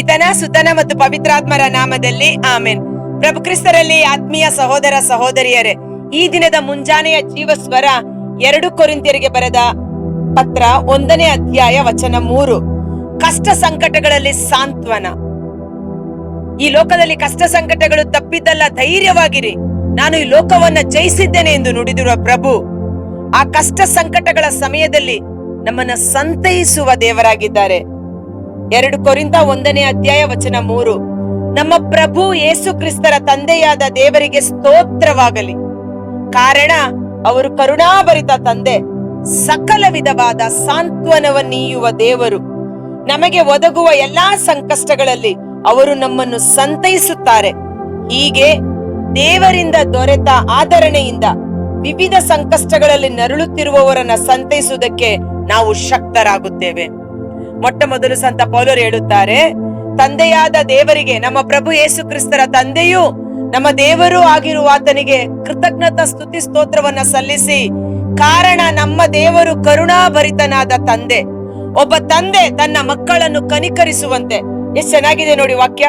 ಪಿತನ, ಸುತನ ಮತ್ತು ಪವಿತ್ರಾತ್ಮರ ನಾಮದಲ್ಲಿ ಆಮೆನ್. ಪ್ರಭು ಕ್ರಿಸ್ತರಲ್ಲಿ ಆತ್ಮೀಯ ಸಹೋದರ ಸಹೋದರಿಯರೇ, ಈ ದಿನದ ಮುಂಜಾನೆಯ ಜೀವ ಸ್ವರ ಎರಡು ಕೊರಿಂತಿಯರಿಗೆ ಬರೆದ ಪತ್ರ ಒಂದನೇ ಅಧ್ಯಾಯ ವಚನ ಮೂರು. ಕಷ್ಟ ಸಂಕಟಗಳಲ್ಲಿ ಸಾಂತ್ವನ. ಈ ಲೋಕದಲ್ಲಿ ಕಷ್ಟ ಸಂಕಟಗಳು ತಪ್ಪಿದ್ದಲ್ಲ, ಧೈರ್ಯವಾಗಿರಿ. ನಾನು ಈ ಲೋಕವನ್ನ ಜಯಿಸಿದ್ದೇನೆ ಎಂದು ನುಡಿದಿರುವ ಪ್ರಭು, ಆ ಕಷ್ಟ ಸಂಕಟಗಳ ಸಮಯದಲ್ಲಿ ನಮ್ಮನ್ನ ಸಂತೈಸುವ ದೇವರಾಗಿದ್ದಾರೆ. ಎರಡು ಕೊರಿಂದ ಒಂದನೇ ಅಧ್ಯಾಯ ವಚನ ಮೂರು. ನಮ್ಮ ಪ್ರಭು ಯೇಸು ಕ್ರಿಸ್ತರ ತಂದೆಯಾದ ದೇವರಿಗೆ ಸ್ತೋತ್ರವಾಗಲಿ. ಕಾರಣ, ಅವರು ಕರುಣಾಭರಿತ ತಂದೆ, ಸಕಲ ವಿಧವಾದ ಸಾಂತ್ವನವನ್ನೀಯುವ ದೇವರು. ನಮಗೆ ಒದಗುವ ಎಲ್ಲಾ ಸಂಕಷ್ಟಗಳಲ್ಲಿ ಅವರು ನಮ್ಮನ್ನು ಸಂತೈಸುತ್ತಾರೆ. ಹೀಗೆ ದೇವರಿಂದ ದೊರೆತ ಆಧರಣೆಯಿಂದ ವಿವಿಧ ಸಂಕಷ್ಟಗಳಲ್ಲಿ ನರಳುತ್ತಿರುವವರನ್ನ ಸಂತೈಸುವುದಕ್ಕೆ ನಾವು ಶಕ್ತರಾಗುತ್ತೇವೆ. ಮೊಟ್ಟ ಮೊದಲು ಸಂತ ಪೌಲರು ಹೇಳುತ್ತಾರೆ, ತಂದೆಯಾದ ದೇವರಿಗೆ, ನಮ್ಮ ಪ್ರಭು ಯೇಸು ಕ್ರಿಸ್ತರ ತಂದೆಯು ನಮ್ಮ ದೇವರು ಆಗಿರುವ ಆತನಿಗೆ ಕೃತಜ್ಞತಾ ಸ್ತುತಿ ಸ್ತೋತ್ರವನ್ನ ಸಲ್ಲಿಸಿ, ಕಾರಣ ನಮ್ಮ ದೇವರು ಕರುಣಾಭರಿತನಾದ ತಂದೆ. ಒಬ್ಬ ತಂದೆ ತನ್ನ ಮಕ್ಕಳನ್ನು ಕನಿಕರಿಸುವಂತೆ. ಎಷ್ಟು ಚೆನ್ನಾಗಿದೆ ನೋಡಿ ವಾಕ್ಯ.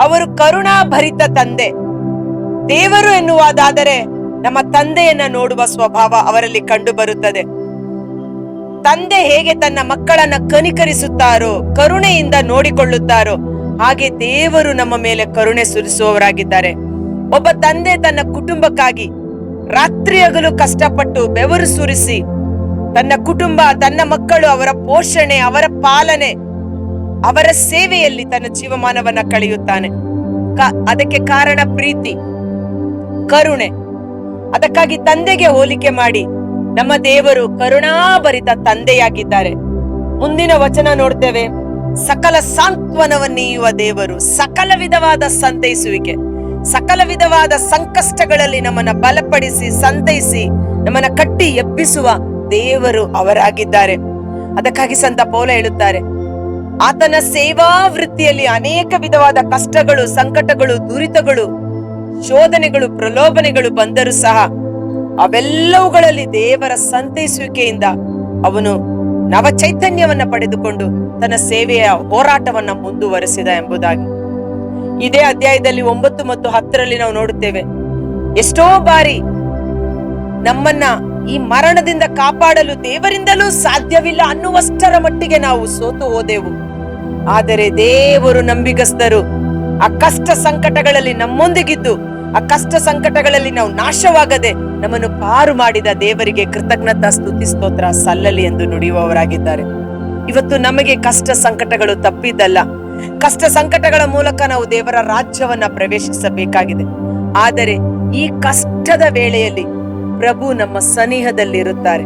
ಅವರು ಕರುಣಾಭರಿತ ತಂದೆ. ದೇವರು ಎನ್ನುವುದಾದರೆ ನಮ್ಮ ತಂದೆಯನ್ನ ನೋಡುವ ಸ್ವಭಾವ ಅವರಲ್ಲಿ ಕಂಡು ಬರುತ್ತದೆ ತಂದೆ ಹೇಗೆ ತನ್ನ ಮಕ್ಕಳನ್ನ ಕನಿಕರಿಸುತ್ತಾರೋ, ಕರುಣೆಯಿಂದ ನೋಡಿಕೊಳ್ಳುತ್ತಾರೋ, ಹಾಗೆ ದೇವರು ನಮ್ಮ ಮೇಲೆ ಕರುಣೆ ಸುರಿಸುವವರಾಗಿದ್ದಾರೆ. ಒಬ್ಬ ತಂದೆ ತನ್ನ ಕುಟುಂಬಕ್ಕಾಗಿ ರಾತ್ರಿ ಹಗಲು ಕಷ್ಟಪಟ್ಟು ಬೆವರು ಸುರಿಸಿ, ತನ್ನ ಕುಟುಂಬ, ತನ್ನ ಮಕ್ಕಳು, ಅವರ ಪೋಷಣೆ, ಅವರ ಪಾಲನೆ, ಅವರ ಸೇವೆಯಲ್ಲಿ ತನ್ನ ಜೀವಮಾನವನ್ನ ಕಳೆಯುತ್ತಾನೆ. ಅದಕ್ಕೆ ಕಾರಣ ಪ್ರೀತಿ, ಕರುಣೆ. ಅದಕ್ಕಾಗಿ ತಂದೆಗೆ ಹೋಲಿಕೆ ಮಾಡಿ ನಮ್ಮ ದೇವರು ಕರುಣಾಭರಿತ ತಂದೆಯಾಗಿದ್ದಾರೆ. ಮುಂದಿನ ವಚನ ನೋಡ್ತೇವೆ. ಸಕಲ ಸಾಂತ್ವನವನ್ನೀಯುವ ದೇವರು ಸಕಲ ವಿಧವಾದ ಸಂತೈಸುವಿಕೆ. ಸಕಲ ವಿಧವಾದ ಸಂಕಷ್ಟಗಳಲ್ಲಿ ನಮ್ಮನ್ನ ಬಲಪಡಿಸಿ, ಸಂತೈಸಿ, ನಮ್ಮನ್ನ ಕಟ್ಟಿ ಎಬ್ಬಿಸುವ ದೇವರು ಅವರಾಗಿದ್ದಾರೆ. ಅದಕ್ಕಾಗಿ ಸಂತ ಪೌಲ ಹೇಳುತ್ತಾರೆ. ಆತನ ಸೇವಾ ವೃತ್ತಿಯಲ್ಲಿ ಅನೇಕ ವಿಧವಾದ ಕಷ್ಟಗಳು, ಸಂಕಟಗಳು, ದುರಿತಗಳು, ಶೋಧನೆಗಳು, ಪ್ರಲೋಭನೆಗಳು ಬಂದರೂ ಸಹ ಅವೆಲ್ಲವುಗಳಲ್ಲಿ ದೇವರ ಸಂತೈಸುವಿಕೆಯಿಂದ ಅವನು ನವ ಚೈತನ್ಯವನ್ನ ಪಡೆದುಕೊಂಡು ತನ್ನ ಸೇವೆಯ ಹೋರಾಟವನ್ನ ಮುಂದುವರೆಸಿದ ಎಂಬುದಾಗಿ. ಇದೇ ಅಧ್ಯಾಯದಲ್ಲಿ ಒಂಬತ್ತು ಮತ್ತು ಹತ್ತರಲ್ಲಿ ನಾವು ನೋಡುತ್ತೇವೆ, ಎಷ್ಟೋ ಬಾರಿ ನಮ್ಮನ್ನ ಈ ಮರಣದಿಂದ ಕಾಪಾಡಲು ದೇವರಿಂದಲೂ ಸಾಧ್ಯವಿಲ್ಲ ಅನ್ನುವಷ್ಟರ ಮಟ್ಟಿಗೆ ನಾವು ಸೋತು ಹೋದೆವು. ಆದರೆ ದೇವರು ನಂಬಿಗಸ್ತರು, ಆ ಕಷ್ಟ ಸಂಕಟಗಳಲ್ಲಿ ನಮ್ಮೊಂದಿಗಿದ್ದು, ಆ ಕಷ್ಟ ಸಂಕಟಗಳಲ್ಲಿ ನಾವು ನಾಶವಾಗದೆ ನಮ್ಮನ್ನು ಪಾರು ಮಾಡಿದ ದೇವರಿಗೆ ಕೃತಜ್ಞತಾ ಸ್ತುತಿ ಸ್ತೋತ್ರ ಸಲ್ಲಲಿ ಎಂದು ನುಡಿಯುವವರಾಗಿದ್ದಾರೆ. ಇವತ್ತು ನಮಗೆ ಕಷ್ಟ ಸಂಕಟಗಳು ತಪ್ಪಿದ್ದಲ್ಲ. ಕಷ್ಟ ಸಂಕಟಗಳ ಮೂಲಕ ನಾವು ದೇವರ ರಾಜ್ಯವನ್ನ ಪ್ರವೇಶಿಸಬೇಕಾಗಿದೆ. ಆದರೆ ಈ ಕಷ್ಟದ ವೇಳೆಯಲ್ಲಿ ಪ್ರಭು ನಮ್ಮ ಸನಿಹದಲ್ಲಿರುತ್ತಾರೆ.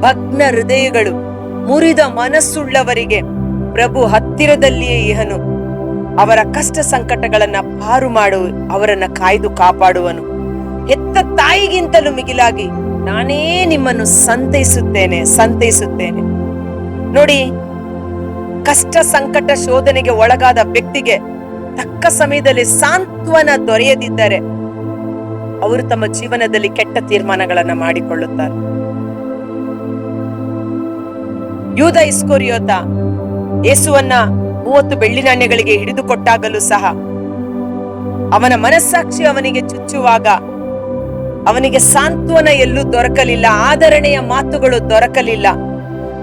ಭಗ್ನ ಹೃದಯಗಳು ಮುರಿದ ಮನಸ್ಸುಳ್ಳವರಿಗೆ ಪ್ರಭು ಹತ್ತಿರದಲ್ಲಿಯೇ ಇಹನು. ಅವರ ಕಷ್ಟ ಸಂಕಟಗಳನ್ನ ಪಾರು ಮಾಡು, ಅವರನ್ನ ಕಾಯ್ದು ಕಾಪಾಡುವನು. ಹೆತ್ತ ತಾಯಿಗಿಂತಲೂ ಮಿಗಿಲಾಗಿ ನಾನೇ ನಿಮ್ಮನ್ನು ಸಂತೈಸುತ್ತೇನೆ ಸಂತೈಸುತ್ತೇನೆ. ನೋಡಿ, ಕಷ್ಟ ಸಂಕಟ ಶೋಧನೆಗೆ ಒಳಗಾದ ವ್ಯಕ್ತಿಗೆ ತಕ್ಕ ಸಮಯದಲ್ಲಿ ಸಾಂತ್ವನ ದೊರೆಯದಿದ್ದರೆ ಅವರು ತಮ್ಮ ಜೀವನದಲ್ಲಿ ಕೆಟ್ಟ ತೀರ್ಮಾನಗಳನ್ನ ಮಾಡಿಕೊಳ್ಳುತ್ತಾರೆ. ಯೂದ ಇಸ್ಕೋರಿಯೋತ ಯೇಸುವನ್ನ ಮೂವತ್ತು ಬೆಳ್ಳಿ ನಾಣ್ಯಗಳಿಗೆ ಹಿಡಿದುಕೊಟ್ಟಾಗಲೂ ಸಹ ಅವನ ಮನಸ್ಸಾಕ್ಷಿ ಅವನಿಗೆ ಚುಚ್ಚುವಾಗ ಅವನಿಗೆ ಸಾಂತ್ವನ ಎಲ್ಲೂ ದೊರಕಲಿಲ್ಲ, ಆದರಣೆಯ ಮಾತುಗಳು ದೊರಕಲಿಲ್ಲ.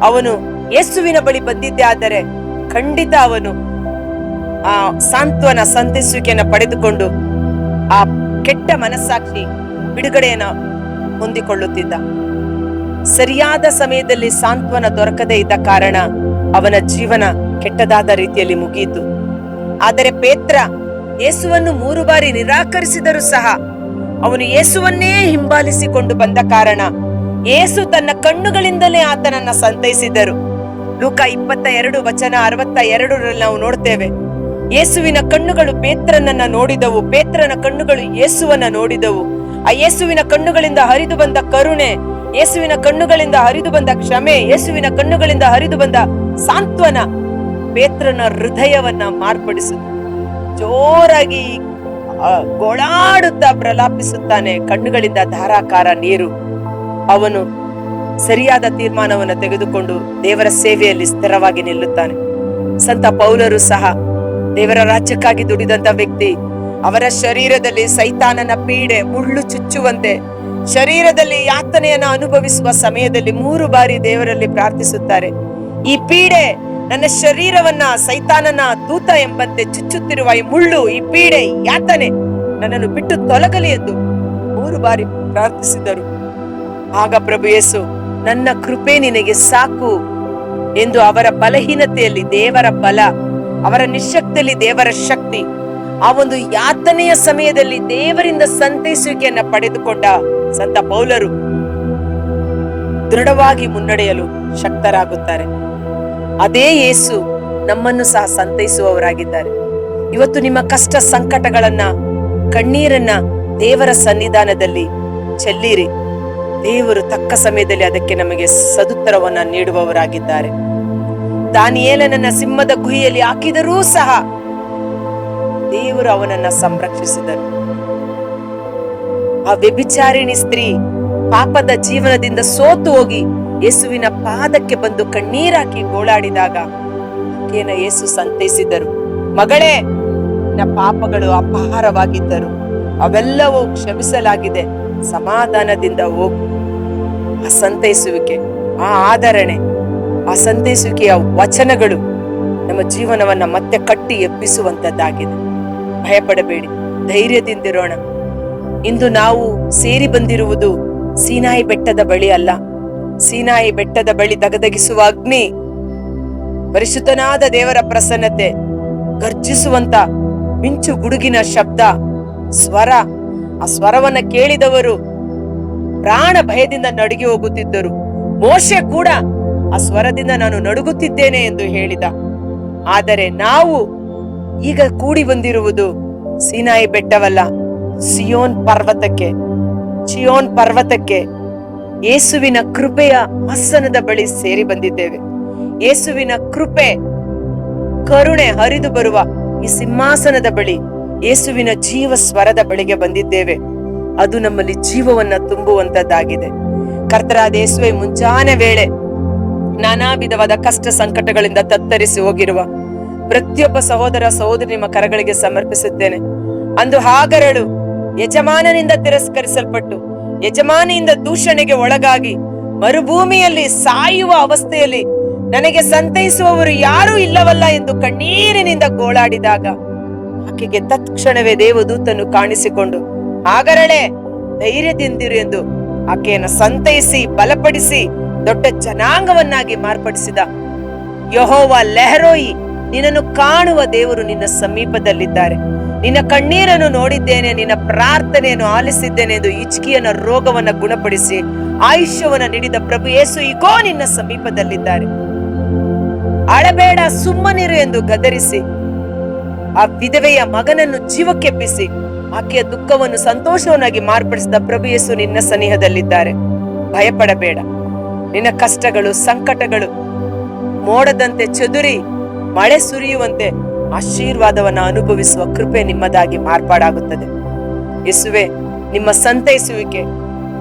ಅವನು ಯೇಸುವಿನ ಬಳಿ ಬಂದಿದ್ದೆ, ಆದರೆ ಖಂಡಿತ ಅವನು ಆ ಸಾಂತ್ವನ ಸಂತಿಸುವಿಕೆಯನ್ನು ಪಡೆದುಕೊಂಡು ಆ ಕೆಟ್ಟ ಮನಸ್ಸಾಕ್ಷಿ ಬಿಡುಗಡೆಯನ್ನು ಹೊಂದಿಕೊಳ್ಳುತ್ತಿದ್ದ. ಸರಿಯಾದ ಸಮಯದಲ್ಲಿ ಸಾಂತ್ವನ ದೊರಕದೇ ಇದ್ದ ಕಾರಣ ಅವನ ಜೀವನ ಕೆಟ್ಟದಾದ ರೀತಿಯಲ್ಲಿ ಮುಗಿಯಿತು. ಆದರೆ ಪೇತ್ರ ಯೇಸುವನ್ನು ಮೂರು ಬಾರಿ ನಿರಾಕರಿಸಿದರೂ ಸಹ ಅವನು ಯೇಸುವನ್ನೇ ಹಿಂಬಾಲಿಸಿಕೊಂಡು ಬಂದ ಕಾರಣ ಏಸು ತನ್ನ ಕಣ್ಣುಗಳಿಂದಲೇ ಆತನನ್ನ ಸಂತೈಸಿದರು. ಲೂಕ ಇಪ್ಪತ್ತ ಎರಡು ವಚನ ಅರವತ್ತ ಎರಡರಲ್ಲಿ ನಾವು ನೋಡ್ತೇವೆ, ಯೇಸುವಿನ ಕಣ್ಣುಗಳು ಪೇತ್ರನನ್ನ ನೋಡಿದವು, ಪೇತ್ರನ ಕಣ್ಣುಗಳು ಯೇಸುವನ್ನ ನೋಡಿದವು. ಆ ಯೇಸುವಿನ ಕಣ್ಣುಗಳಿಂದ ಹರಿದು ಬಂದ ಕರುಣೆ, ಯೇಸುವಿನ ಕಣ್ಣುಗಳಿಂದ ಹರಿದು ಬಂದ ಕ್ಷಮೆ, ಯೇಸುವಿನ ಕಣ್ಣುಗಳಿಂದ ಹರಿದು ಬಂದ ಸಾಂತ್ವನ ಪೇತ್ರನ ಹೃದಯವನ್ನ ಮಾರ್ಪಡಿಸಿತು ಜೋರಾಗಿ ಗೋಳಾಡುತ್ತಾ ಪ್ರಲಾಪಿಸುತ್ತಾನೆ. ಕಣ್ಣುಗಳಿಂದ ಧಾರಾಕಾರ ನೀರು. ಅವನು ಸರಿಯಾದ ತೀರ್ಮಾನವನ್ನು ತೆಗೆದುಕೊಂಡು ದೇವರ ಸೇವೆಯಲ್ಲಿ ಸ್ಥಿರವಾಗಿ ನಿಲ್ಲುತ್ತಾನೆ. ಸಂತ ಪೌಲರು ಸಹ ದೇವರ ರಾಜ್ಯಕ್ಕಾಗಿ ದುಡಿದಂತ ವ್ಯಕ್ತಿ. ಅವರ ಶರೀರದಲ್ಲಿ ಸೈತಾನನ ಪೀಡೆ ಮುಳ್ಳು ಚುಚ್ಚುವಂತೆ ಶರೀರದಲ್ಲಿ ಯಾತನೆಯನ್ನು ಅನುಭವಿಸುವ ಸಮಯದಲ್ಲಿ ಮೂರು ಬಾರಿ ದೇವರಲ್ಲಿ ಪ್ರಾರ್ಥಿಸುತ್ತಾರೆ. ಈ ಪೀಡೆ ನನ್ನ ಶರೀರವನ್ನ ಸೈತಾನನ ದೂತ ಎಂಬಂತೆ ಚುಚ್ಚುತ್ತಿರುವ ಈ ಮುಳ್ಳು, ಈ ಪೀಡೆ ಯಾತನೆ ನನ್ನನ್ನು ಬಿಟ್ಟು ತೊಲಗಲಿ ಎಂದು ಮೂರು ಬಾರಿ ಪ್ರಾರ್ಥಿಸಿದರು ಆಗ ಪ್ರಭು ಯೇಸು, ನನ್ನ ಕೃಪೆ ನಿನಗೆ ಸಾಕು ಎಂದು ಅವರ ಬಲಹೀನತೆಯಲ್ಲಿ ದೇವರ ಬಲ, ಅವರ ನಿಶಕ್ತಿಯಲ್ಲಿ ದೇವರ ಶಕ್ತಿ, ಆ ಒಂದು ಯಾತನೆಯ ಸಮಯದಲ್ಲಿ ದೇವರಿಂದ ಸಂತೈಸುವಿಕೆಯನ್ನ ಪಡೆದುಕೊಂಡ ಸಂತ ಪೌಲರು ದೃಢವಾಗಿ ಮುನ್ನಡೆಯಲು ಶಕ್ತರಾಗುತ್ತಾರೆ. ಅದೇ ಯೇಸು ನಮ್ಮನ್ನು ಸಹ ಸಂತೈಸುವವರಾಗಿದ್ದಾರೆ. ಇವತ್ತು ನಿಮ್ಮ ಕಷ್ಟ ಸಂಕಟಗಳನ್ನ, ಕಣ್ಣೀರನ್ನ ದೇವರ ಸನ್ನಿಧಾನದಲ್ಲಿ ಚೆಲ್ಲಿರಿ. ದೇವರು ತಕ್ಕ ಸಮಯದಲ್ಲಿ ಅದಕ್ಕೆ ನಮಗೆ ಸದುತ್ತರವನ್ನ ನೀಡುವವರಾಗಿದ್ದಾರೆ. ದಾನಿಯೇಲನನ್ನ ಸಿಂಹದ ಗುಹಿಯಲ್ಲಿ ಹಾಕಿದರೂ ಸಹ ದೇವರು ಅವನನ್ನ ಸಂರಕ್ಷಿಸಿದರು. ಆ ವ್ಯಭಿಚಾರಿಣಿ ಸ್ತ್ರೀ ಪಾಪದ ಜೀವನದಿಂದ ಸೋತು ಹೋಗಿ ಯೇಸುವಿನ ಪಾದಕ್ಕೆ ಬಂದು ಕಣ್ಣೀರಾಕಿ ಗೋಳಾಡಿದಾಗ ಆಕೆಯನ್ನ ಯೇಸು ಸಂತೈಸಿದರು. ಮಗಳೇ, ನಿನ್ನ ಪಾಪಗಳು ಅಪಹಾರವಾಗಿದ್ದರು ಅವೆಲ್ಲವೂ ಕ್ಷಮಿಸಲಾಗಿದೆ. ಸಮಾಧಾನದಿಂದ ಹೋಗು. ಆ ಸಂತೈಸುವಿಕೆ ಆ ಆದರಣೆ ಆ ಸಂತೈಸುವಿಕೆಯ ವಚನಗಳು ನಮ್ಮ ಜೀವನವನ್ನ ಮತ್ತೆ ಕಟ್ಟಿ ಎಬ್ಬಿಸುವಂತದ್ದಾಗಿದೆ. ಭಯಪಡಬೇಡಿ, ಧೈರ್ಯದಿಂದಿರೋಣ. ಇಂದು ನಾವು ಸೇರಿ ಬಂದಿರುವುದು ಸೀನಾಯಿ ಬೆಟ್ಟದ ಬಳಿ ಅಲ್ಲ. ಸೀನಾಯಿ ಬೆಟ್ಟದ ಬಳಿ ದಗದಗಿಸುವ ಅಗ್ನಿ, ಪರಿಶುದ್ಧನಾದ ದೇವರ ಪ್ರಸನ್ನತೆ, ಗರ್ಜಿಸುವಂತ ಮಿಂಚು ಗುಡುಗಿನ ಶಬ್ದ, ಸ್ವರ, ಆ ಸ್ವರವನ್ನ ಕೇಳಿದವರು ಪ್ರಾಣ ಭಯದಿಂದ ನಡುಗಿ ಹೋಗುತ್ತಿದ್ದರು. ಮೋಶೆ ಕೂಡ ಆ ಸ್ವರದಿಂದ ನಾನು ನಡುಗುತ್ತಿದ್ದೇನೆ ಎಂದು ಹೇಳಿದ. ಆದರೆ ನಾವು ಈಗ ಕೂಡಿ ಬಂದಿರುವುದು ಸೀನಾಯಿ ಬೆಟ್ಟವಲ್ಲ, ಸಿಯೋನ್ ಪರ್ವತಕ್ಕೆ, ಚಿಯೋನ್ ಪರ್ವತಕ್ಕೆ. ಯೇಸುವಿನ ಕೃಪೆಯ ಆಸನದ ಬಳಿ ಸೇರಿ ಬಂದಿದ್ದೇವೆ. ಯೇಸುವಿನ ಕೃಪೆ, ಕರುಣೆ ಹರಿದು ಬರುವ ಈ ಸಿಂಹಾಸನದ ಬಳಿ, ಯೇಸುವಿನ ಜೀವ ಸ್ವರದ ಬಳಿಗೆ ಬಂದಿದ್ದೇವೆ. ಅದು ನಮ್ಮಲ್ಲಿ ಜೀವವನ್ನ ತುಂಬುವಂತದ್ದಾಗಿದೆ. ಕರ್ತರಾದ ಯೇಸುವೆ, ಮುಂಜಾನೆ ವೇಳೆ ನಾನಾ ವಿಧವಾದ ಕಷ್ಟ ಸಂಕಟಗಳಿಂದ ತತ್ತರಿಸಿ ಹೋಗಿರುವ ಪ್ರತಿಯೊಬ್ಬ ಸಹೋದರ ಸಹೋದರಿ ನಿಮ್ಮ ಕರಗಳಿಗೆ ಸಮರ್ಪಿಸುತ್ತೇನೆ ಅಂದು ಹಾಗರಳು ಯಜಮಾನನಿಂದ ತಿರಸ್ಕರಿಸಲ್ಪಟ್ಟು ಯಜಮಾನಿಯಿಂದ ದೂಷಣೆಗೆ ಒಳಗಾಗಿ ಮರುಭೂಮಿಯಲ್ಲಿ ಸಾಯುವ ಅವಸ್ಥೆಯಲ್ಲಿ ನನಗೆ ಸಂತೈಸುವವರು ಯಾರೂ ಇಲ್ಲವಲ್ಲ ಎಂದು ಕಣ್ಣೀರಿನಿಂದ ಗೋಳಾಡಿದಾಗ ಆಕೆಗೆ ತತ್ಕ್ಷಣವೇ ದೇವದೂತನು ಕಾಣಿಸಿಕೊಂಡು ಆಗರಳೆ ಧೈರ್ಯದಿಂದಿರು ಎಂದು ಆಕೆಯನ್ನು ಸಂತೈಸಿ, ಬಲಪಡಿಸಿ, ದೊಡ್ಡ ಜನಾಂಗವನ್ನಾಗಿ ಮಾರ್ಪಡಿಸಿದ. ಯಹೋವ, ಲೆಹರೋಯಿ, ನಿನ್ನನ್ನು ಕಾಣುವ ದೇವರು ನಿನ್ನ ಸಮೀಪದಲ್ಲಿದ್ದಾರೆ. ನಿನ್ನ ಕಣ್ಣೀರನ್ನು ನೋಡಿದ್ದೇನೆ, ನಿನ್ನ ಪ್ರಾರ್ಥನೆಯನ್ನು ಆಲಿಸಿದ್ದೇನೆ ಎಂದು ಇಚ್ಕಿಯನ ರೋಗವನ್ನ ಗುಣಪಡಿಸಿ ಆಯುಷ್ಯವನ್ನ ನೀಡಿದ ಪ್ರಭು ಯೇಸು ಈಗೋ ನಿನ್ನ ಸಮೀಪದಲ್ಲಿದ್ದಾರೆ. ಅಳಬೇಡ, ಸುಮ್ಮನಿರು ಎಂದು ಗದರಿಸಿ, ಆ ವಿಧವೆಯ ಮಗನನ್ನು ಜೀವಕ್ಕೆಬ್ಬಿಸಿ ಆಕೆಯ ದುಃಖವನ್ನು ಸಂತೋಷವನ್ನಾಗಿ ಮಾರ್ಪಡಿಸಿದ ಪ್ರಭು ಯೇಸು ನಿನ್ನ ಸನಿಹದಲ್ಲಿದ್ದಾರೆ ಭಯಪಡಬೇಡ, ನಿನ್ನ ಕಷ್ಟಗಳು, ಸಂಕಟಗಳು ಮೋಡದಂತೆ ಚದುರಿ ಮಳೆ ಸುರಿಯುವಂತೆ ಆಶೀರ್ವಾದವನ್ನ ಅನುಭವಿಸುವ ಕೃಪೆ ನಿಮ್ಮದಾಗಿ ಮಾರ್ಪಾಡಾಗುತ್ತದೆ. ಯೇಸುವೆ, ನಿಮ್ಮ ಸಂತೈಸುವಿಕೆ,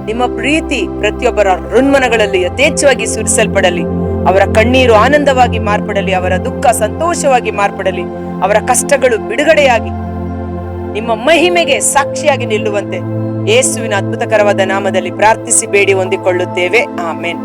ನಿಮ್ಮ ಪ್ರೀತಿ ಪ್ರತಿಯೊಬ್ಬರ ಋಣ್ಮನಗಳಲ್ಲಿ ಯಥೇಚ್ಛವಾಗಿ ಸುರಿಸಲ್ಪಡಲಿ. ಅವರ ಕಣ್ಣೀರು ಆನಂದವಾಗಿ ಮಾರ್ಪಡಲಿ, ಅವರ ದುಃಖ ಸಂತೋಷವಾಗಿ ಮಾರ್ಪಡಲಿ, ಅವರ ಕಷ್ಟಗಳು ಬಿಡುಗಡೆಯಾಗಿ ನಿಮ್ಮ ಮಹಿಮೆಗೆ ಸಾಕ್ಷಿಯಾಗಿ ನಿಲ್ಲುವಂತೆ ಯೇಸುವಿನ ಅದ್ಭುತಕರವಾದ ನಾಮದಲ್ಲಿ ಪ್ರಾರ್ಥಿಸಿ ಬೇಡಿ ಹೊಂದಿಕೊಳ್ಳುತ್ತೇವೆ. ಆಮೇನ್.